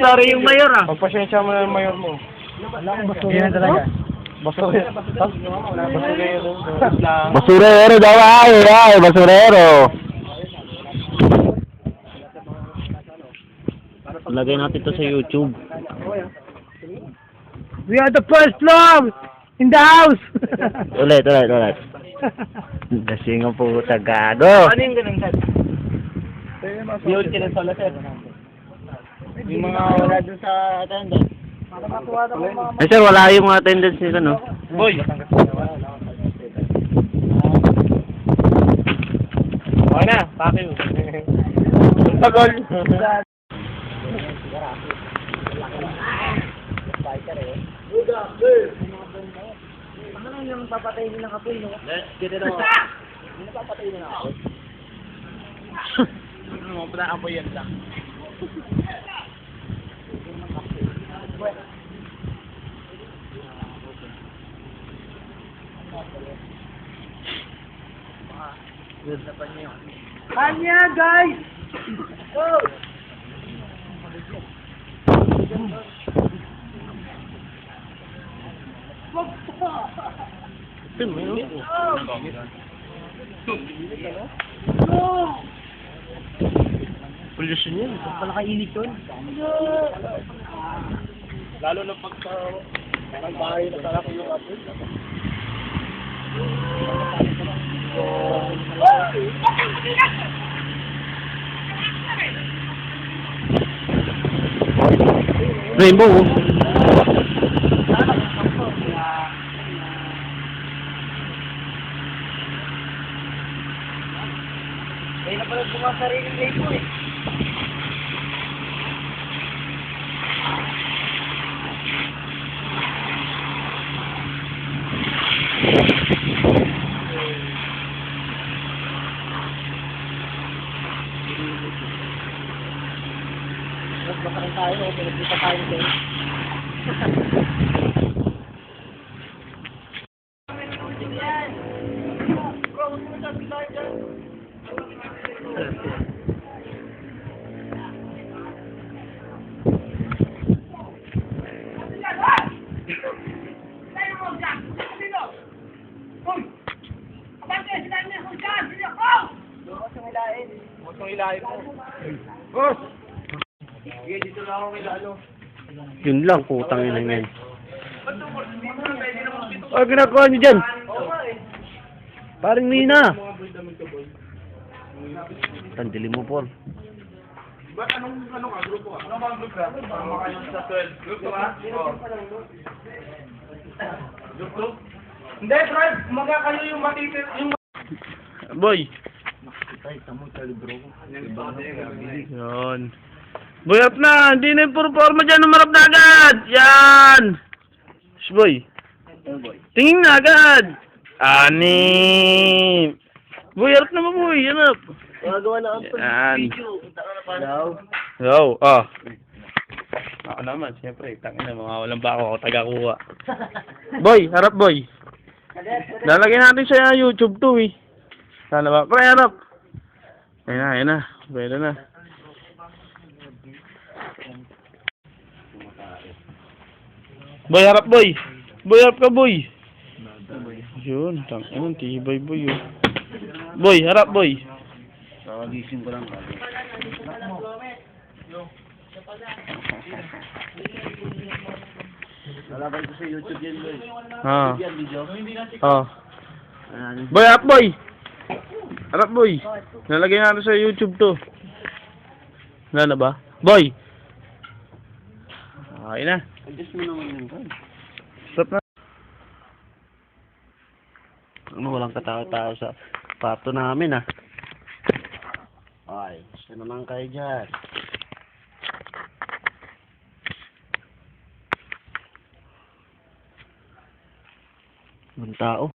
Sorry yung mayor ah. Pagpasensya mo na yung mayor mo. Hindi na talaga. Basura. Basura yun. Lang. Basurero daw ay, ay, basurero. Lagay natin to sa YouTube. We are the first floor in the house. Ulit, ulit, ulit. Lasing ang puta, gago. ano yung ganun? Yun, kinasala, sir. Yung mga wala dun sa attendance. Eh sir, wala yung attendance nila, no? Boy. Okay na, pakin. Ang tagal. Ano, pala apoy yan lang. Kanya, guys! Go! Pollution yun. Pala kainit yun. Lalo na pagka ang bahay na talak yung apoy. Rainbow. May napanood ko mga sariling label eh. Rin tayo, tayo sa Mosong ilahin Boss! Sige, dito lang ako Lalo. Yun lang, putang ina yan. Ano ginagawa niyo dyan? Paring Nina. Tandili mo, Paul. Ba't anong ano ka, grupo ka? Ano ba ang group ka? Para makayon sa 12. Group ka? Oo. Group? Hindi, try. Mga kayo yung matitit, yung Boy. Yan. Boy, up na. Hindi na yung puro forma dyan. Umarap na agad. Yan. Shh, boy. Tingin na agad. Ani. Boy, na mo, boy. Hanap. Gagawa na ang Yan. Hello? Yo, ah. Ako naman, siyempre. Tangin na, mga walang bako ako taga-kuha. boy, harap, boy. Lalagyan natin sa YouTube to, eh. Sana ba? Pre, harap. Ayun na, ayun na. Pwede na. Boy, harap, boy. Boy, harap ka, boy. Yun, tang yun, tibay, boy, yun. Boy, harap, boy. Nakagising ko lang. Nalaban ko sa YouTube yan, boy. Ah. Yan, video. Oh. Ayan. Boy, harap, boy. Harap, boy. Nalagay natin sa YouTube to. Wala na ba? Boy. Okay na. Adjust mo naman yung kan. Stop na. Ano, walang katao-tao sa pato namin, ah. Ay, sino naman kayo dyan? Walang tao.